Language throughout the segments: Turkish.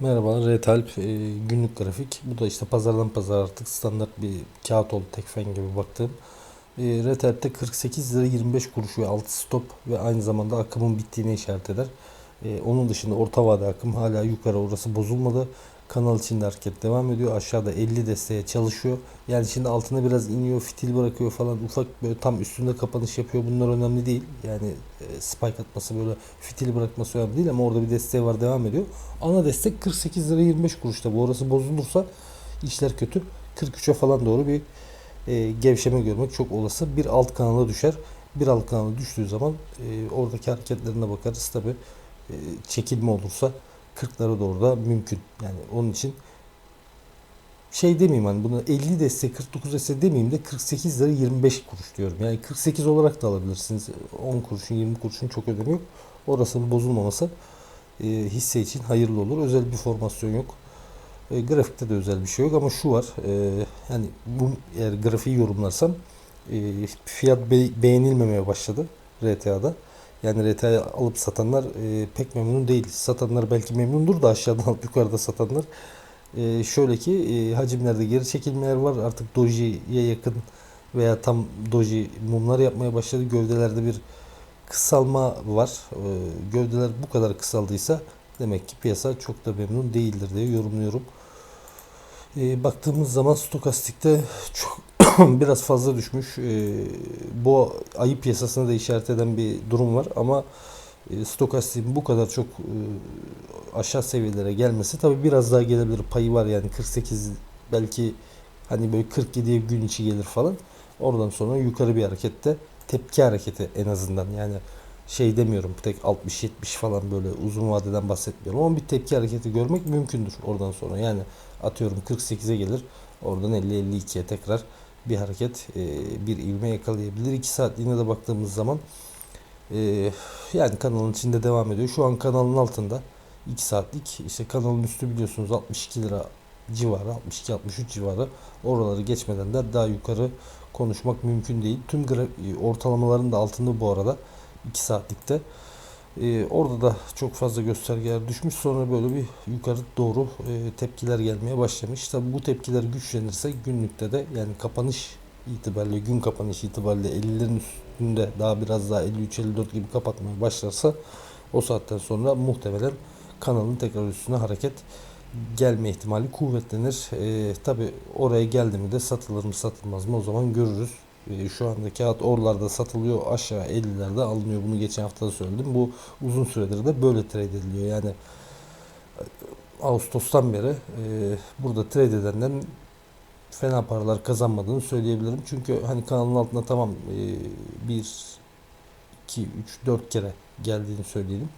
Merhabalar, Retalp e, günlük grafik. Bu da işte pazardan pazar artık standart bir kağıt oldu tekfen gibi baktığım. E, Retalp'te 48 lira 25 kuruş ve 6 stop ve aynı zamanda akımın bittiğini işaret eder. E, onun dışında orta vade akım hala yukarı orası bozulmadı. Kanal içinde hareket devam ediyor. Aşağıda 50 desteğe çalışıyor. Yani şimdi altına biraz iniyor, fitil bırakıyor falan. Ufak böyle tam üstünde kapanış yapıyor. Bunlar önemli değil. Yani e, spike atması böyle fitil bırakması önemli değil ama orada bir desteği var devam ediyor. Ana destek 48 lira 25 kuruşta. Bu orası bozulursa işler kötü. 43'e falan doğru bir e, gevşeme görmek çok olası. Bir alt kanala düşer. Bir alt kanala düştüğü zaman e, oradaki hareketlerine bakarız. Tabi çekilme olursa 40'lara doğru da mümkün. Yani onun için şey demeyeyim hani bunu 50 deste 49 deste demeyeyim de 48 lira 25 kuruş diyorum. Yani 48 olarak da alabilirsiniz. 10 kuruşun 20 kuruşun çok önemi yok. Orasının bozulmaması e, hisse için hayırlı olur. Özel bir formasyon yok. E, grafikte de özel bir şey yok ama şu var. E, yani bu eğer grafiği yorumlarsam e, fiyat be- beğenilmemeye başladı RTA'da. Yani RTA'yı alıp satanlar e, pek memnun değil. Satanlar belki memnundur da aşağıdan alıp yukarıda satanlar. E, şöyle ki e, hacimlerde geri çekilmeler var. Artık doji'ye yakın veya tam doji mumlar yapmaya başladı. Gövdelerde bir kısalma var. E, gövdeler bu kadar kısaldıysa demek ki piyasa çok da memnun değildir diye yorumluyorum. E, baktığımız zaman stokastikte çok biraz fazla düşmüş. E, bu ayı piyasasına da işaret eden bir durum var ama e, stokastiğin bu kadar çok e, aşağı seviyelere gelmesi tabi biraz daha gelebilir payı var yani 48 belki hani böyle 47'ye gün içi gelir falan. Oradan sonra yukarı bir harekette tepki hareketi en azından yani şey demiyorum tek 60-70 falan böyle uzun vadeden bahsetmiyorum ama bir tepki hareketi görmek mümkündür oradan sonra yani atıyorum 48'e gelir oradan 50-52'ye tekrar bir hareket e, bir ivme yakalayabilir 2 saatliğine de baktığımız zaman e, yani kanalın içinde devam ediyor şu an kanalın altında 2 saatlik işte kanalın üstü biliyorsunuz 62 lira civarı 62-63 civarı oraları geçmeden de daha yukarı konuşmak mümkün değil. Tüm gra- ortalamaların da altında bu arada 2 saatlikte. Ee, orada da çok fazla göstergeler düşmüş. Sonra böyle bir yukarı doğru e, tepkiler gelmeye başlamış. Tabi bu tepkiler güçlenirse günlükte de yani kapanış itibariyle gün kapanış itibariyle 50'lerin üstünde daha biraz daha 53-54 gibi kapatmaya başlarsa o saatten sonra muhtemelen kanalın tekrar üstüne hareket gelme ihtimali kuvvetlenir. E, Tabi oraya geldi mi de satılır mı satılmaz mı o zaman görürüz. E, şu anda kağıt oralarda satılıyor aşağı 50'lerde alınıyor. Bunu geçen hafta da söyledim. Bu uzun süredir de böyle trade ediliyor. Yani e, Ağustos'tan beri e, burada trade edenlerin fena paralar kazanmadığını söyleyebilirim. Çünkü hani kanalın altına tamam e, 1, 2, 3, 4 kere geldiğini söyleyelim.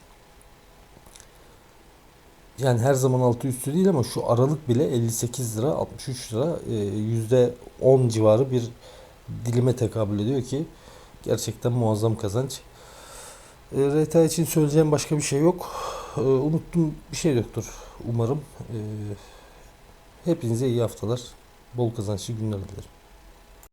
Yani her zaman altı üstü değil ama şu aralık bile 58 lira 63 lira e, yüzde 10 civarı bir dilime tekabül ediyor ki gerçekten muazzam kazanç. E, RTA için söyleyeceğim başka bir şey yok. E, unuttum bir şey yoktur umarım. E, hepinize iyi haftalar. Bol kazançlı günler dilerim.